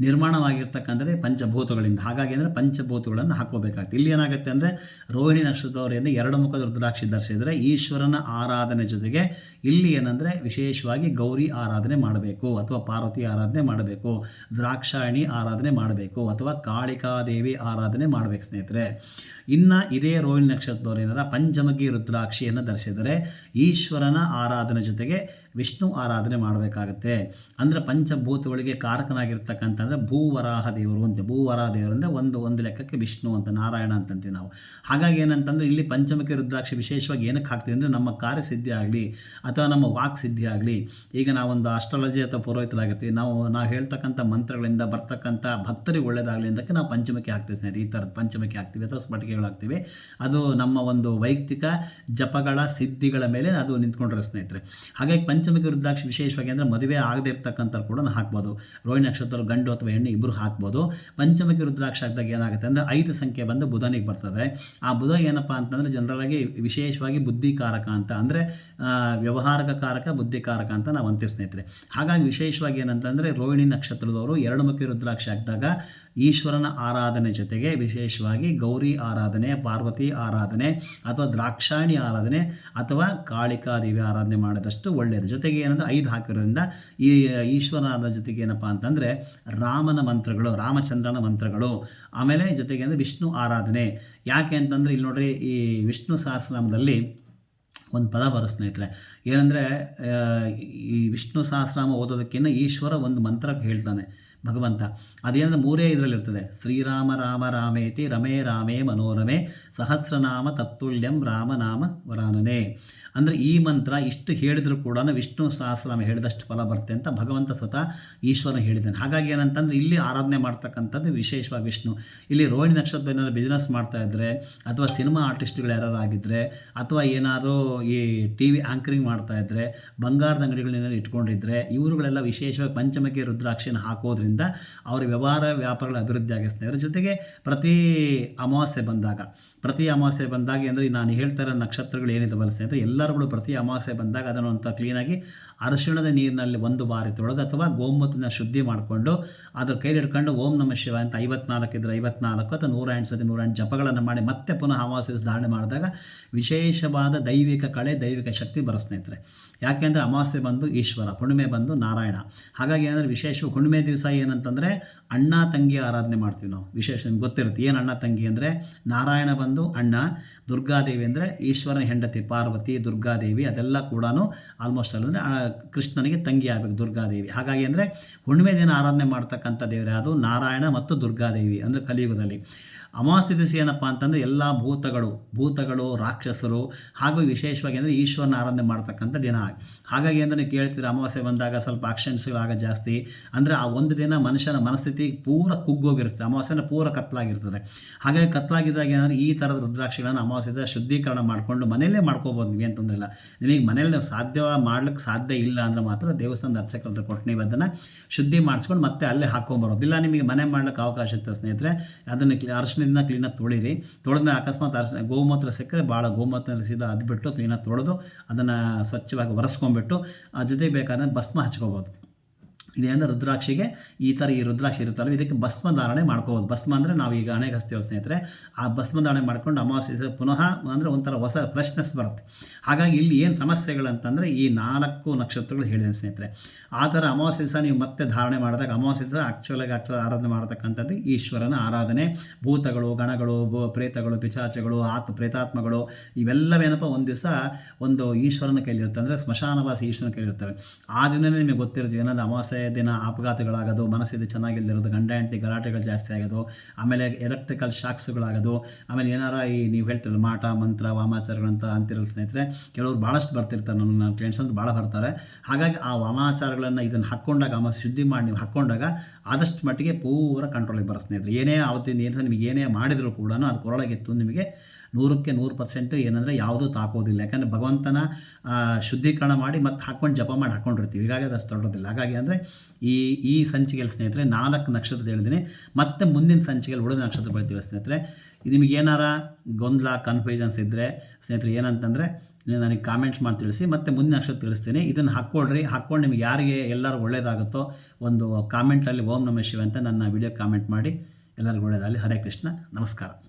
ನಿರ್ಮಾಣವಾಗಿರ್ತಕ್ಕಂಥದ್ದೇ ಪಂಚಭೂತಗಳಿಂದ. ಹಾಗಾಗಿ ಅಂದರೆ ಪಂಚಭೂತಗಳನ್ನು ಹಾಕೋಬೇಕಾಗ್ತದೆ ಇಲ್ಲಿ ಏನಾಗುತ್ತೆ ಅಂದರೆ ರೋಹಿಣಿ ನಕ್ಷತ್ರದವರೇನು ಎರಡು ಮುಖದ ರುದ್ರಾಕ್ಷಿ ಧರಿಸಿದರೆ ಈಶ್ವರನ ಆರಾಧನೆ ಜೊತೆಗೆ ಇಲ್ಲಿ ಏನಂದರೆ ವಿಶೇಷವಾಗಿ ಗೌರಿ ಆರಾಧನೆ ಮಾಡಬೇಕು ಅಥವಾ ಪಾರ್ವತಿ ಆರಾಧನೆ ಮಾಡಬೇಕು, ದ್ರಾಕ್ಷಾಯಣಿ ಆರಾಧನೆ ಮಾಡಬೇಕು ಅಥವಾ ಕಾಳಿಕಾದೇವಿ ಆರಾಧನೆ ಮಾಡಬೇಕು ಸ್ನೇಹಿತರೆ. ಇನ್ನು ಇದೇ ರೋಹಿಣಿ ನಕ್ಷತ್ರದವ್ರು ಏನಾರ ಪಂಚಮಗಿ ರುದ್ರಾಕ್ಷಿಯನ್ನು ಧರಿಸಿದರೆ ಈಶ್ವರನ ಆರಾಧನೆ ಜೊತೆಗೆ ವಿಷ್ಣು ಆರಾಧನೆ ಮಾಡಬೇಕಾಗತ್ತೆ. ಅಂದರೆ ಪಂಚಭೂತಗಳಿಗೆ ಕಾರಕನಾಗಿರ್ತಕ್ಕಂಥದ್ದು ಭೂವರಾಹ ದೇವರು ಅಂತ. ಭೂವರಾಹ ದೇವರು ಅಂದರೆ ಒಂದು ಒಂದು ಲೆಕ್ಕಕ್ಕೆ ವಿಷ್ಣು ಅಂತ, ನಾರಾಯಣ ಅಂತಂತೀವಿ ನಾವು. ಹಾಗಾಗಿ ಏನಂತಂದರೆ ಇಲ್ಲಿ ಪಂಚಮುಖಿ ರುದ್ರಾಕ್ಷಿ ವಿಶೇಷವಾಗಿ ಏನಕ್ಕೆ ಹಾಕ್ತೀವಿ ಅಂದರೆ ನಮ್ಮ ಕಾರ್ಯಸಿದ್ಧಿ ಆಗಲಿ ಅಥವಾ ನಮ್ಮ ವಾಕ್ ಸಿದ್ಧಿ ಆಗಲಿ. ಈಗ ನಾವೊಂದು ಆಸ್ಟ್ರಾಲಜಿ ಅಥವಾ ಪುರೋಹಿತರಾಗಿರ್ತೀವಿ. ನಾವು ನಾವು ಹೇಳ್ತಕ್ಕಂಥ ಮಂತ್ರಗಳಿಂದ ಬರ್ತಕ್ಕಂಥ ಭಕ್ತರಿಗೆ ಒಳ್ಳೇದಾಗಲಿ ಅಂತಕ್ಕೆ ನಾವು ಪಂಚಮುಖಿ ಹಾಕ್ತೀವಿ ಸ್ನೇಹಿತರೆ. ಈ ಥರದ ಪಂಚಮುಖಿ ಹಾಕ್ತೀವಿ ಅಥವಾ ಸ್ಫಟಿಕೆಗಳು ಹಾಕ್ತೀವಿ ಅದು ನಮ್ಮ ಒಂದು ವೈಯಕ್ತಿಕ ಜಪಗಳ ಸಿದ್ಧಿಗಳ ಮೇಲೆ ಅದು ನಿಂತ್ಕೊಂಡ್ರೆ ಸ್ನೇಹಿತರೆ. ಹಾಗಾಗಿ ಪಂಚಮಿಗೆ ರುದ್ರಾಕ್ಷಿ ವಿಶೇಷವಾಗಿ ಅಂದರೆ ಮದುವೆ ಆಗದೆ ಇರ್ತಕ್ಕಂಥ ಕೂಡ ಹಾಕ್ಬೋದು. ರೋಹಿಣಿ ನಕ್ಷತ್ರ ಗಂಡು ಅಥವಾ ಹೆಣ್ಣು ಇಬ್ಬರು ಹಾಕ್ಬೋದು. ಪಂಚಮಿಗೆ ರುದ್ರಾಕ್ಷಿ ಹಾಕಿದಾಗ ಏನಾಗುತ್ತೆ ಅಂದರೆ ಐದು ಸಂಖ್ಯೆ ಬಂದು ಬುಧನಿಗೆ ಬರ್ತದೆ. ಆ ಬುಧ ಏನಪ್ಪ ಅಂತಂದರೆ ಜನರಲಾಗಿ ವಿಶೇಷವಾಗಿ ಬುದ್ಧಿಕಾರಕ ಅಂತ ಅಂದರೆ ವ್ಯವಹಾರಕ ಕಾರಕ, ಬುದ್ಧಿಕಾರಕ ಅಂತ ನಾವು ಅಂತೀವಿ ಸ್ನೇಹಿತರೆ. ಹಾಗಾಗಿ ವಿಶೇಷವಾಗಿ ಏನಂತಂದರೆ ರೋಹಿಣಿ ನಕ್ಷತ್ರದವರು ಎರಡು ಮುಖಿ ರುದ್ರಾಕ್ಷಿ ಹಾಕಿದಾಗ ಈಶ್ವರನ ಆರಾಧನೆ ಜೊತೆಗೆ ವಿಶೇಷವಾಗಿ ಗೌರಿ ಆರಾಧನೆ, ಪಾರ್ವತಿ ಆರಾಧನೆ ಅಥವಾ ದ್ರಾಕ್ಷಾಣಿ ಆರಾಧನೆ ಅಥವಾ ಕಾಳಿಕಾದೇವಿ ಆರಾಧನೆ ಮಾಡಿದಷ್ಟು ಒಳ್ಳೆಯದು ಜೊತೆಗೆ ಏನಂದರೆ ಐದು ಹಾಕಿರೋದ್ರಿಂದ ಈ ಈಶ್ವರನ ಜೊತೆಗೆ ಏನಪ್ಪ ಅಂತಂದರೆ ರಾಮನ ಮಂತ್ರಗಳು, ರಾಮಚಂದ್ರನ ಮಂತ್ರಗಳು, ಆಮೇಲೆ ಜೊತೆಗೆ ಅಂದರೆ ವಿಷ್ಣು ಆರಾಧನೆ. ಯಾಕೆ ಅಂತಂದರೆ ಇಲ್ಲಿ ನೋಡ್ರಿ ಈ ವಿಷ್ಣು ಸಹಸ್ರನಾಮದಲ್ಲಿ ಒಂದು ಪದ ಬರೋ ಸ್ನೇಹಿತರೆ. ಏನಂದರೆ ಈ ವಿಷ್ಣು ಸಹಸ್ರನಾಮ ಓದೋದಕ್ಕಿಂತ ಈಶ್ವರ ಒಂದು ಮಂತ್ರ ಹೇಳ್ತಾನೆ. ಭಗವಂತ. ಅದೇನಂದ್ರೆ ಮೂರೇ ಇದರಲ್ಲಿರ್ತದೆ ಶ್ರೀರಾಮ ರಾಮ ರಾಮೇತಿ ರಮೇ ರಾಮೇ ಮನೋರಮೆ ಸಹಸ್ರನಾಮ ತತ್ತುಲ್ಯಂ ರಾಮನಾಮ ವರಾನನೆ. ಅಂದರೆ ಈ ಮಂತ್ರ ಇಷ್ಟು ಹೇಳಿದ್ರು ಕೂಡ ವಿಷ್ಣು ಸಹಸ್ರನಾಮ ಹೇಳಿದಷ್ಟು ಫಲ ಬರುತ್ತೆ ಅಂತ ಭಗವಂತ ಸ್ವತಃ ಈಶ್ವರನ ಹೇಳಿದ್ದಾನೆ. ಹಾಗಾಗಿ ಏನಂತಂದರೆ ಇಲ್ಲಿ ಆರಾಧನೆ ಮಾಡ್ತಕ್ಕಂಥದ್ದು ವಿಶೇಷವಾಗಿ ವಿಷ್ಣು. ಇಲ್ಲಿ ರೋಹಿಣಿ ನಕ್ಷತ್ರ ಏನಾದರೂ ಬಿಸ್ನೆಸ್ ಮಾಡ್ತಾ ಇದ್ದರೆ ಅಥವಾ ಸಿನಿಮಾ ಆರ್ಟಿಸ್ಟ್ಗಳು ಯಾರು ಆಗಿದ್ದರೆ ಅಥವಾ ಏನಾದರೂ ಈ ಟಿ ವಿ ಆ್ಯಂಕರಿಂಗ್ ಮಾಡ್ತಾ ಇದ್ದರೆ ಬಂಗಾರದ ಅಂಗಡಿಗಳನ್ನೇನಾದ್ರು ಇಟ್ಕೊಂಡಿದ್ರೆ ಇವರುಗಳೆಲ್ಲ ವಿಶೇಷವಾಗಿ ಪಂಚಮಕ್ಕೆ ರುದ್ರಾಕ್ಷಿಯನ್ನು ಹಾಕೋದ್ರಿಂದ ಅವರ ವ್ಯವಹಾರ ವ್ಯಾಪಾರಗಳ ಅಭಿವೃದ್ಧಿ ಆಗಿ ಸ್ನೇಹಿತರ ಜೊತೆಗೆ ಪ್ರತಿ ಅಮಾವಾಸ್ಯೆ ಬಂದಾಗ, ಪ್ರತಿ ಅಮಾವಾಸ್ಯೆ ಬಂದಾಗ ಅಂದರೆ ನಾನು ಹೇಳ್ತಾ ಇರೋ ನಕ್ಷತ್ರಗಳು ಏನಿದೆ ಸ್ನೇಹಿತರೆ ಎಲ್ಲರೂ ಪ್ರತಿ ಅಮಾವಾಸ್ಯೆ ಬಂದಾಗ ಅದನ್ನು ಅಂತ ಕ್ಲೀನಾಗಿ ಅರಿಶಿಣದ ನೀರಿನಲ್ಲಿ ಒಂದು ಬಾರಿ ತೊಳೆದು ಅಥವಾ ಗೋಮೂತ್ರನ ಶುದ್ಧಿ ಮಾಡಿಕೊಂಡು ಅದ್ರ ಕೈಲಿ ಹಿಡ್ಕೊಂಡು ಓಂ ನಮ ಶಿವ ಅಂತ ಐವತ್ನಾಲ್ಕು ಇದ್ರೆ ಐವತ್ನಾಲ್ಕು ಅಥವಾ ನೂರ ಎಂಟು ಸತಿ ನೂರ ಎಂಟು ಜಪಗಳನ್ನು ಮಾಡಿ ಮತ್ತೆ ಪುನಃ ಅಮಾವಾಸ್ಯ ಧಾರಣೆ ಮಾಡಿದಾಗ ವಿಶೇಷವಾದ ದೈವಿಕ ಕಳೆ, ದೈವಿಕ ಶಕ್ತಿ ಬರೋ ಸ್ನೇಹಿತರೆ. ಯಾಕೆಂದರೆ ಅಮಾವಾಸ್ಯೆ ಬಂದು ಈಶ್ವರ, ಹುಣ್ಣಿಮೆ ಬಂದು ನಾರಾಯಣ. ಹಾಗಾಗಿ ಏನಂದರೆ ವಿಶೇಷ ಹುಣ್ಣಿಮೆ ದಿವಸ ಏನಂತಂದರೆ ಅಣ್ಣ, ತಂಗಿ ಆರಾಧನೆ ಮಾಡ್ತೀವಿ ನಾವು. ವಿಶೇಷ ನಿಮ್ಗೆ ಗೊತ್ತಿರುತ್ತೆ. ಏನು ಅಣ್ಣ, ತಂಗಿ ಅಂದರೆ ನಾರಾಯಣ ಬಂದು ಅಣ್ಣ, ದುರ್ಗಾದೇವಿ ಅಂದರೆ ಈಶ್ವರನ ಹೆಂಡತಿ, ಪಾರ್ವತಿ, ದುರ್ಗಾದೇವಿ ಅದೆಲ್ಲ ಕೂಡ ಆಲ್ಮೋಸ್ಟ್ ಅಲ್ಲ ಕೃಷ್ಣನಿಗೆ ತಂಗಿ ಆಗಬೇಕು ದುರ್ಗಾದೇವಿ. ಹಾಗಾಗಿ ಅಂದರೆ ಹುಣ್ಣಿಮೆ ದಿನ ಆರಾಧನೆ ಮಾಡ್ತಕ್ಕಂಥ ದೇವರೇ ಅದು ನಾರಾಯಣ ಮತ್ತು ದುರ್ಗಾದೇವಿ ಅಂದರೆ ಕಲಿಯುಗದಲ್ಲಿ. ಅಮಾವಾಸ್ಯ ದಿವಸ ಏನಪ್ಪ ಅಂತಂದರೆ ಎಲ್ಲ ಭೂತಗಳು ಭೂತಗಳು, ರಾಕ್ಷಸರು ಹಾಗೂ ವಿಶೇಷವಾಗಿ ಅಂದರೆ ಈಶ್ವರನ ಆರಾಧನೆ ಮಾಡ್ತಕ್ಕಂಥ ದಿನ ಹಾಗಾಗಿ ಅಂದರೆ ಕೇಳ್ತೀರಿ ಅಮಾವಾಸ್ಯೆ ಬಂದಾಗ ಸ್ವಲ್ಪ ಆಕ್ಷನ್ಸ್ಗಳಾಗ ಜಾಸ್ತಿ ಅಂದರೆ ಆ ಒಂದು ದಿನ ಮನುಷ್ಯನ ಮನಸ್ಥಿತಿ ಪೂರ ಕುಗ್ಗೋಗಿರುತ್ತೆ. ಅಮಾವಾಸ್ಯನ ಪೂರ ಕತ್ತಲಾಗಿರ್ತದೆ ಹಾಗಾಗಿ ಕತ್ಲಾಗಿದ್ದಾಗ ಏನಂದರೆ ಈ ಥರದ ರುದ್ರಾಕ್ಷಿಗಳನ್ನು ಅಮಾವಾಸ್ಯದ ಶುದ್ಧೀಕರಣ ಮಾಡಿಕೊಂಡು ಮನೆಯಲ್ಲೇ ಮಾಡ್ಕೋಬೋದು ನೀವು ಅಂತಂದ್ರಿಲ್ಲ ನಿಮಗೆ ಮನೇಲಿ ನಾವು ಸಾಧ್ಯ ಮಾಡ್ಲಿಕ್ಕೆ ಸಾಧ್ಯ ಇಲ್ಲ ಅಂದರೆ ಮಾತ್ರ ದೇವಸ್ಥಾನದ ಅರ್ಚಕರ ಕೊಟ್ಟು ನೀವು ಅದನ್ನು ಶುದ್ಧಿ ಮಾಡಿಸ್ಕೊಂಡು ಮತ್ತೆ ಅಲ್ಲೇ ಹಾಕೊಂಬರೋದು ಇಲ್ಲ ನಿಮಗೆ ಮನೆ ಮಾಡ್ಲಿಕ್ಕೆ ಅವಕಾಶ ಇತ್ತು ಸ್ನೇಹಿತರೆ, ಅದನ್ನು ಅರ್ಶನಿಂದ ಕ್ಲೀನಾಗಿ ತೊಳಿರಿ. ತೊಳೆದ್ರೆ ಅಕಸ್ಮಾತ್ ಅರಶಿನ ಗೋಮೂತ್ರ ಸಿಕ್ಕರೆ ಭಾಳ ಗೋಮೂತ್ರ ಸೀದಾ ಅದ್ಬಿಟ್ಟು ಕ್ಲೀನಾಗಿ ತೊಳೆದು ಅದನ್ನು ಸ್ವಚ್ಛವಾಗಿ ಒರೆಸ್ಕೊಂಬಿಟ್ಟು ಆ ಜೊತೆಗೆ ಬೇಕಾದ್ರೆ ಭಸ್ಮ ಹಚ್ಕೋಬೋದು. ಇದೇನು ರುದ್ರಾಕ್ಷಿಗೆ ಈ ಥರ ಈ ರುದ್ರಾಕ್ಷಿ ಇರುತ್ತಲ್ಲ ಇದಕ್ಕೆ ಭಸ್ಮ ಧಾರಣೆ ಮಾಡ್ಕೋಬೋದು. ಭಸ್ಮ ಅಂದರೆ ನಾವು ಈಗ ಅನೇಕ ಹಸ್ತೀವಿ ಸ್ನೇಹಿತರೆ, ಆ ಭಸ್ಮ ಧಾರಣೆ ಮಾಡ್ಕೊಂಡು ಅಮಾವಾಸ್ಯೆ ಪುನಃ ಅಂದರೆ ಒಂಥರ ಹೊಸ ಫ್ರೆಶ್ನೆಸ್ ಬರುತ್ತೆ. ಹಾಗಾಗಿ ಇಲ್ಲಿ ಏನು ಸಮಸ್ಯೆಗಳು ಅಂತಂದರೆ ಈ ನಾಲ್ಕು ನಕ್ಷತ್ರಗಳು ಹೇಳಿದೆ ಸ್ನೇಹಿತರೆ. ಆ ಥರ ಅಮಾವಾಸ್ಯೆ ದಿವಸ ನೀವು ಮತ್ತೆ ಧಾರಣೆ ಮಾಡಿದಾಗ ಅಮಾವಾಸ್ಯೆ ದಿವಸ ಆ್ಯಕ್ಚುಲಾಗಿ ಆ್ಯಕ್ಚುಲ್ ಆರಾಧನೆ ಮಾಡತಕ್ಕಂಥದ್ದು ಈಶ್ವರನ ಆರಾಧನೆ. ಭೂತಗಳು, ಗಣಗಳು, ಭೂ, ಪ್ರೇತಗಳು ಪಿಚಾಚಗಳು ಆತ್ಮ ಪ್ರೇತಾತ್ಮಗಳು ಇವೆಲ್ಲವೇನಪ್ಪ? ಒಂದು ದಿವಸ ಒಂದು ಈಶ್ವರನ ಕೈಲಿರುತ್ತೆ ಅಂದರೆ ಸ್ಮಶಾನವಾಸಿ ಈಶ್ವರನ ಕೈಲಿರ್ತವೆ ಆ ದಿನವೇ ನಿಮಗೆ ಗೊತ್ತಿರೋದು ಏನಾದರೂ ಅಮಾವಾಸ್ಯೆ ದಿನ ಅಪಘಾತಗಳಾಗೋದು, ಮನಸ್ಸಿದ್ದು ಚೆನ್ನಾಗಿಲ್ಲದಿರೋದು ಗಂಡ ಹೆಂಡತಿ ಗಲಾಟೆಗಳು ಜಾಸ್ತಿ ಆಗೋದು, ಆಮೇಲೆ ಎಲೆಕ್ಟ್ರಿಕಲ್ ಶಾಕ್ಸ್ಗಳಾಗೋದು ಆಮೇಲೆ ಏನಾರ ಈ ನೀವು ಹೇಳ್ತಿರಲ್ಲ ಮಾಟ, ಮಂತ್ರ ವಾಮಾಚಾರಗಳಂತ ಅಂತಿರಲ್ಲ ಸ್ನೇಹಿತರೆ, ಕೆಲವರು ಭಾಳಷ್ಟು ಬರ್ತಿರ್ತಾರೆ ನನ್ನ ಅಂತ ಭಾಳ ಬರ್ತಾರೆ. ಹಾಗಾಗಿ ಆ ವಾಮಾಚಾರಗಳನ್ನು ಇದನ್ನು ಹಾಕ್ಕೊಂಡಾಗ ಆಮೇಲೆ ಶುದ್ಧಿ ಮಾಡಿ ನೀವು ಹಾಕ್ಕೊಂಡಾಗ ಆದಷ್ಟು ಮಟ್ಟಿಗೆ ಪೂರ ಕಂಟ್ರೋಲಿಗೆ ಬರೋ ಸ್ನೇಹಿತರೆ. ಏನೇ ಆವತ್ತಿನ ಏನು ನಿಮಗೆ ಏನೇ ಮಾಡಿದರೂ ಕೂಡ ಅದು ಕೊರಳಾಗಿತ್ತು ನಿಮಗೆ ನೂರಕ್ಕೆ ನೂರು ಪರ್ಸೆಂಟ್ ಏನಂದರೆ ಯಾವುದೂ ತಾಕೋದಿಲ್ಲ ಯಾಕಂದರೆ ಭಗವಂತನ ಶುದ್ಧೀಕರಣ ಮಾಡಿ ಮತ್ತೆ ಹಾಕ್ಕೊಂಡು ಜಪ ಮಾಡಿ ಹಾಕ್ಕೊಂಡಿರ್ತೀವಿ ಹೀಗಾಗಿ ಅದು ತೊಡೋದಿಲ್ಲ ಹಾಗಾಗಿ ಅಂದರೆ ಈ ಈ ಸಂಚಿಕೆಯಲ್ಲಿ ಸ್ನೇಹಿತರೆ, ನಾಲ್ಕು ನಕ್ಷತ್ರ ಹೇಳಿದ್ದೀನಿ ಮತ್ತೆ ಮುಂದಿನ ಸಂಚಿಕೆಯಲ್ಲಿ ಉಳಿದ ನಕ್ಷತ್ರ ಬರ್ತೀವಿ ಸ್ನೇಹಿತರೆ. ನಿಮಗೆ ಏನಾರ ಗೊಂದಲ ಕನ್ಫ್ಯೂಷನ್ಸ್ ಇದ್ದರೆ ಸ್ನೇಹಿತರೆ ಏನಂತಂದರೆ ನೀವು ನನಗೆ ಕಾಮೆಂಟ್ಸ್ ಮಾಡಿ ತಿಳಿಸಿ, ಮತ್ತು ಮುಂದಿನ ನಕ್ಷತ್ರ ತಿಳಿಸ್ತೀನಿ. ಇದನ್ನು ಹಾಕ್ಕೊಳ್ರಿ. ಹಾಕ್ಕೊಂಡು ನಿಮ್ಗೆ ಯಾರಿಗೆ ಎಲ್ಲರೂ ಒಳ್ಳೆಯದಾಗುತ್ತೋ ಒಂದು ಕಾಮೆಂಟಲ್ಲಿ ಓಂ ನಮ ಶಿವ ಅಂತ ನನ್ನ ವಿಡಿಯೋ ಕಾಮೆಂಟ್ ಮಾಡಿ ಎಲ್ಲರಿಗೂ ಒಳ್ಳೆಯದಾಗಲಿ ಹರೇ ಕೃಷ್ಣ. ನಮಸ್ಕಾರ.